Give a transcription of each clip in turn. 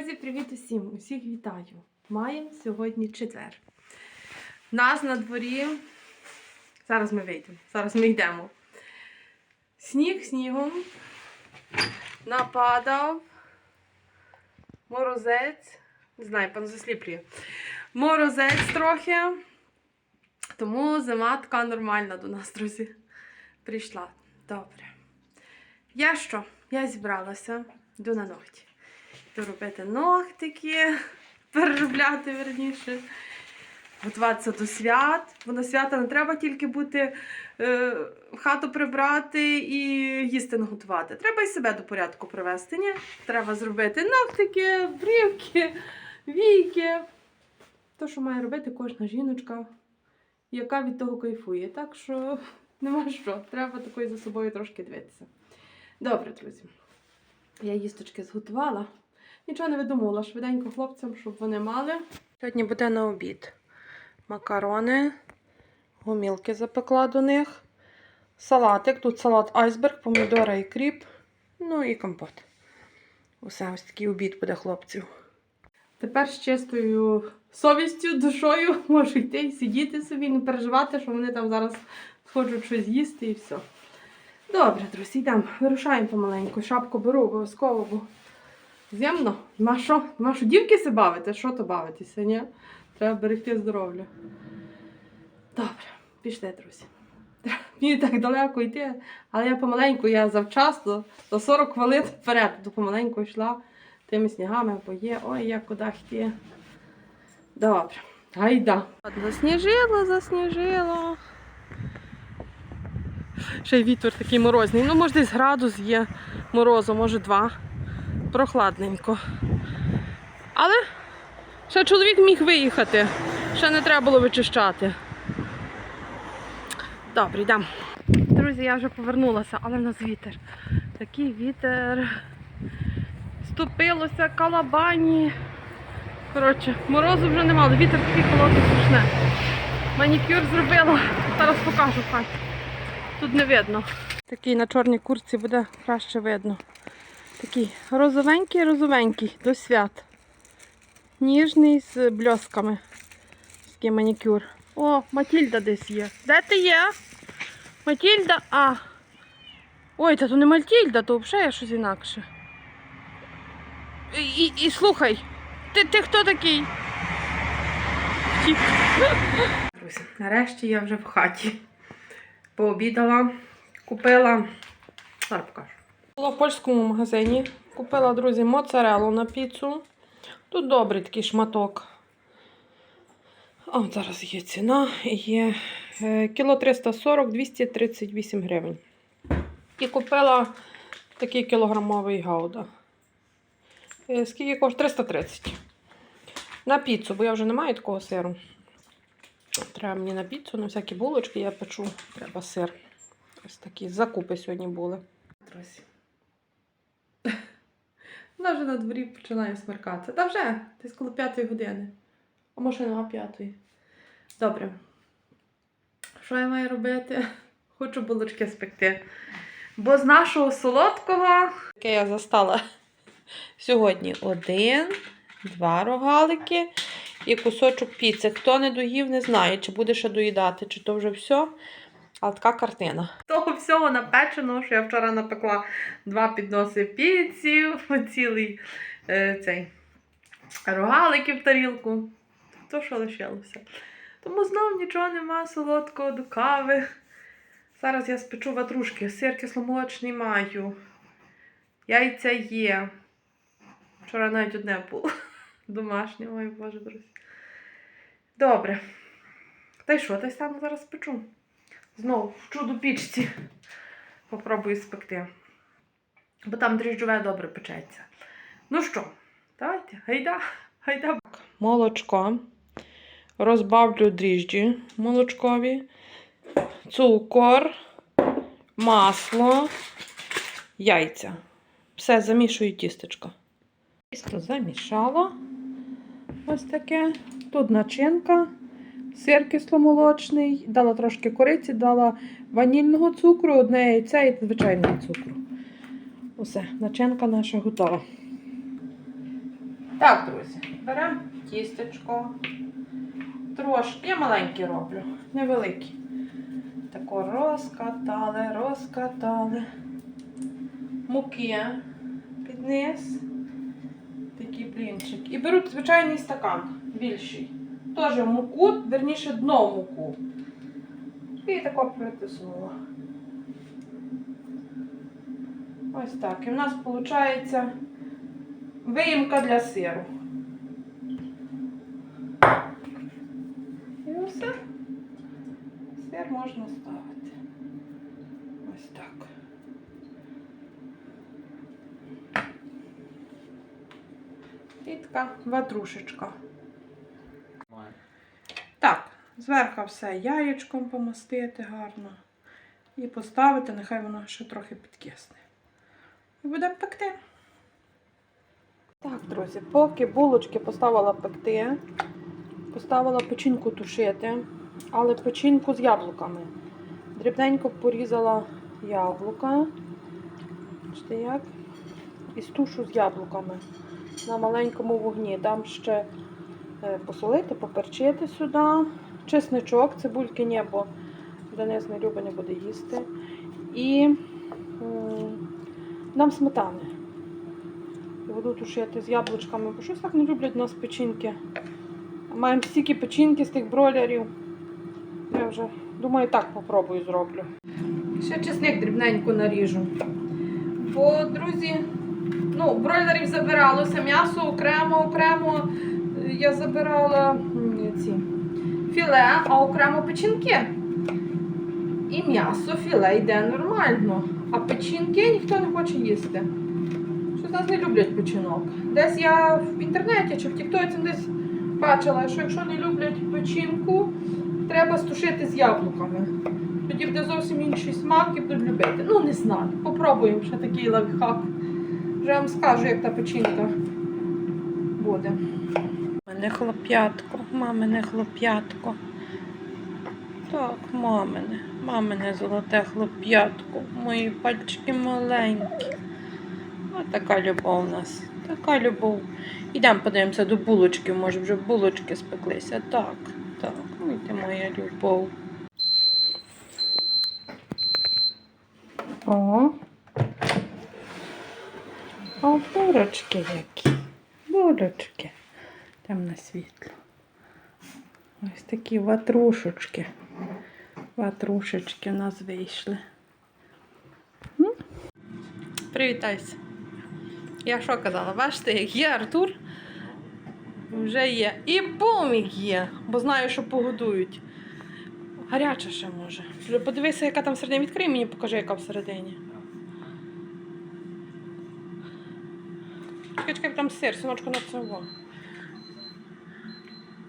Друзі, привіт усім! Усіх вітаю! Маємо сьогодні четвер. Нас на дворі. Зараз ми вийдемо. Зараз ми йдемо. Сніг снігом. Нападав. Морозець. Не знаю, пан засліплює. Морозець трохи. Тому зима така нормальна до нас, друзі. Прийшла. Добре. Я що? Я зібралася. Йду на ногті. Йду робити ногтики, переробляти верніше, готуватися до свят. Бо на свята не треба тільки бути е, хату прибрати і їсти наготувати. Треба і себе до порядку привести. Ні? Треба зробити ногтики, брівки, війки. То, що має робити кожна жіночка, яка від того кайфує. Так що нема що, треба такою за собою трошки дивитися. Добре, друзі. Я їсточки зготувала. Нічого не видумувала швиденько хлопцям, щоб вони мали. Сьогодні буде на обід. Макарони, гумілки запекла до них, салатик. Тут салат айсберг, помідора і кріп, ну і компот. Усе ось такий обід буде хлопців. Тепер з чистою совістю, душою можу йти і сидіти собі, не переживати, що вони там зараз схочуть щось їсти і все. Добре, друзі, йдемо. Вирушаємо помаленьку. Шапку беру обов'язково, бо зимно. Нема що, нема що дівки се що то бавитися, ні? Треба берегти здоров'я. Добре, пішли, друзі. Мені так далеко йти, але я помаленьку, я завчасно, за 40 хвилин вперед, то помаленьку йшла тими снігами, бо є, ой, як куди йти. Добре, гайда. Засніжило, засніжило. Ще й вітер такий морозний. Ну, може, десь градус є морозу, може два. Прохладненько. Але ще чоловік міг виїхати. Ще не треба було вичищати. Добре, йдемо. Друзі, я вже повернулася, але в нас вітер. Такий вітер. Ступилося, калабані. Коротше, морозу вже нема, але вітер такий холодний страшне. Манікюр зробила. Зараз покажу хай. Тут не видно. Такий на чорній курці буде краще видно. Такий розовенький, розовенький до свят. Ніжний з бльосками. Такий манікюр. О, Матільда десь є. Де ти є? Матільда, а. Ой, та то не Матільда, то взагалі є щось інакше. І, і, і слухай, ти, ти хто такий? Друзі, нарешті я вже в хаті пообідала, купила. Зараз покажу. Була в польському магазині. Купила, друзі, моцарелу на піцу. Тут добрий такий шматок. О, зараз є ціна. Є е, кіло 340 238 гривень. І купила такий кілограмовий гауда. Е, Скільки коштує? 330. На піцу, бо я вже не маю такого сиру. Треба мені на піцу, на всякі булочки я печу. Треба сир. Ось такі закупи сьогодні були. Друзі. Вона вже на дворі починає смеркатися. Та вже, десь коло п'ятої години. А може на п'ятої. Добре. Що я маю робити? Хочу булочки спекти. Бо з нашого солодкого, яке я застала сьогодні один, два рогалики і кусочок піци. Хто не доїв, не знає, чи буде ще доїдати, чи то вже все. Але така картина. Того всього напеченого, що я вчора напекла два підноси піці, цілий е, цей рогалики в тарілку. То, що лишилося. Тому знову нічого нема солодкого до кави. Зараз я спечу ватрушки, сир кисломолочний маю. Яйця є. Вчора навіть одне було. Домашнє, ой боже, друзі. Добре. Та й що, та й стану зараз печу. Знову в чудо пічці. Попробую спекти. Бо там дріжджове добре печеться. Ну що, давайте, гайда, гайда. Молочко. Розбавлю дріжджі молочкові, цукор, масло, яйця. Все, замішую тістечко. Тісто замішала. Ось таке. Тут начинка, сир кисломолочний, дала трошки кориці, дала ванільного цукру, одне яйце і звичайного цукру. Усе, начинка наша готова. Так, друзі, беремо тістечко. Трошки, я маленькі роблю, невеликі. Тако розкатали, розкатали. Муки під низ. Такий блінчик. І беруть звичайний стакан, більший. Теж муку, верніше дно муку. І тако притиснула. Ось так. І в нас виходить виїмка для сиру. І все. Сир можна ставити. Ось так. І така ватрушечка. Зверху все яєчком помастити гарно. І поставити, нехай воно ще трохи підкисне. І будемо пекти. Так, друзі, поки булочки поставила пекти, поставила печінку тушити, але печінку з яблуками. Дрібненько порізала яблука. Бачите як? І стушу з яблуками на маленькому вогні. Дам ще е, посолити, поперчити сюди. Чесничок, цибульки ні, бо Денис не любить, не буде їсти. І м, дам сметани. Буду тушити з яблучками, бо щось так не люблять нас печінки. Маємо стільки печінки з тих бройлерів. Я вже думаю, так попробую зроблю. Ще чесник дрібненько наріжу. Бо, друзі, ну, бройлерів забиралося, м'ясо окремо, окремо я забирала ці філе, а окремо печінки. І м'ясо, філе йде нормально. А печінки ніхто не хоче їсти. Що з нас не люблять печінок. Десь я в інтернеті чи в Тіктоці десь бачила, що якщо не люблять печінку, треба стушити з яблуками. Тоді буде зовсім інший смак і будуть любити. Ну, не знаю. Попробуємо ще такий лайфхак. Вже вам скажу, як та печінка буде. Мамине хлоп'ятко, мамине хлоп'ятко. Так, мамине, мамине золоте хлоп'ятко. Мої пальчики маленькі. Ось така любов у нас. Така любов. Ідемо подивимося до булочки, може вже булочки спеклися. Так, так, ой ти моя любов. О. О, бурочки які. Бурочки. Темне світло. Ось такі ватрушечки. Ватрушечки у нас вийшли. Привітайся. Я що казала? Бачите, як є Артур, вже є. І бумік є, бо знаю, що погодують. Гаряча ще може. Подивися, яка там всередині. Відкрий мені, покажи, яка всередині. Чекай, чекай, там сир, синочку на цього.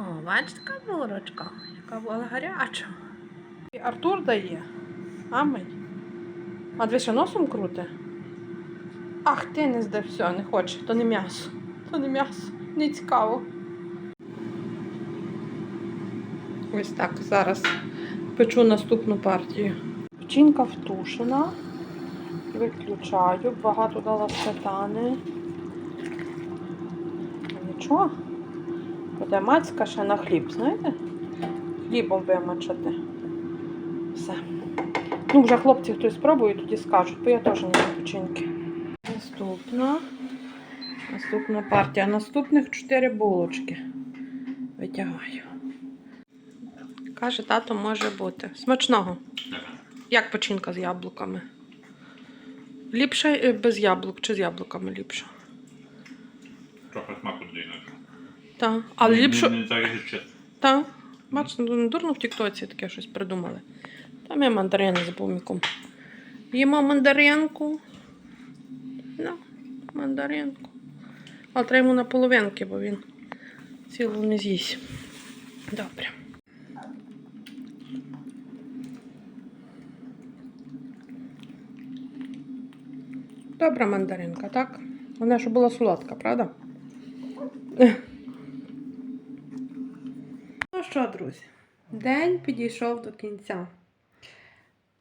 О, бачите, така булочка, яка була гаряча. І Артур дає. Амень. А дві ще носом круте? Ах, ти не зде все, не хоче, то не м'ясо. То не м'ясо, не цікаво. Ось так, зараз печу наступну партію. Печінка втушена. Виключаю, багато дала сметани. Нічого. Буде мацька ще на хліб, знаєте? Хлібом вимочити. Все. Ну, вже хлопці хтось спробує, тоді скажуть, бо я теж не печінки. Наступна. Наступна партія. Наступних 4 булочки. Витягаю. Каже, тато може бути. Смачного. Як печінка з яблуками? Ліпше е, без яблук чи з яблуками ліпше? Трохи. Так. Але Не- ліпше. Не, не так гірче. Так. Бачите, ну, не дурно в Тіктоці таке щось придумали. Там я мандарини з буміком. Їмо мандаринку. Ну, мандаринку. Але треба йому на половинки, бо він цілу не з'їсть. Добре. Добра мандаринка, так? Вона ж була солодка, правда? Ну що, друзі, день підійшов до кінця.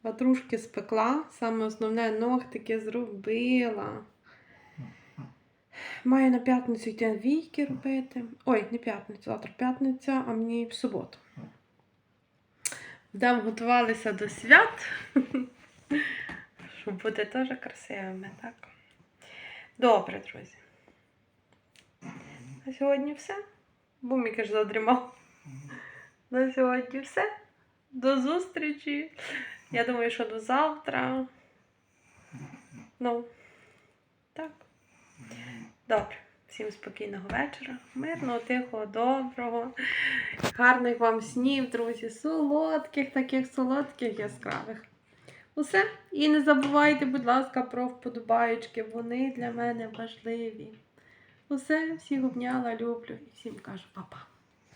Ватрушки спекла, саме основне ногтики зробила. Маю на п'ятницю йти війки робити. Ой, не п'ятницю, завтра п'ятниця, а мені в суботу. Будемо готувалися до свят. Щоб бути теж красивими, так? Добре, друзі. На сьогодні все. Бумік аж задрімав. На сьогодні все. До зустрічі. Я думаю, що до завтра. Ну, так. Добре. Всім спокійного вечора, мирного, тихого, доброго, гарних вам снів, друзі, солодких, таких солодких, яскравих. Усе. І не забувайте, будь ласка, про вподобаєчки. Вони для мене важливі. Усе, всіх обняла, люблю і всім кажу па-па.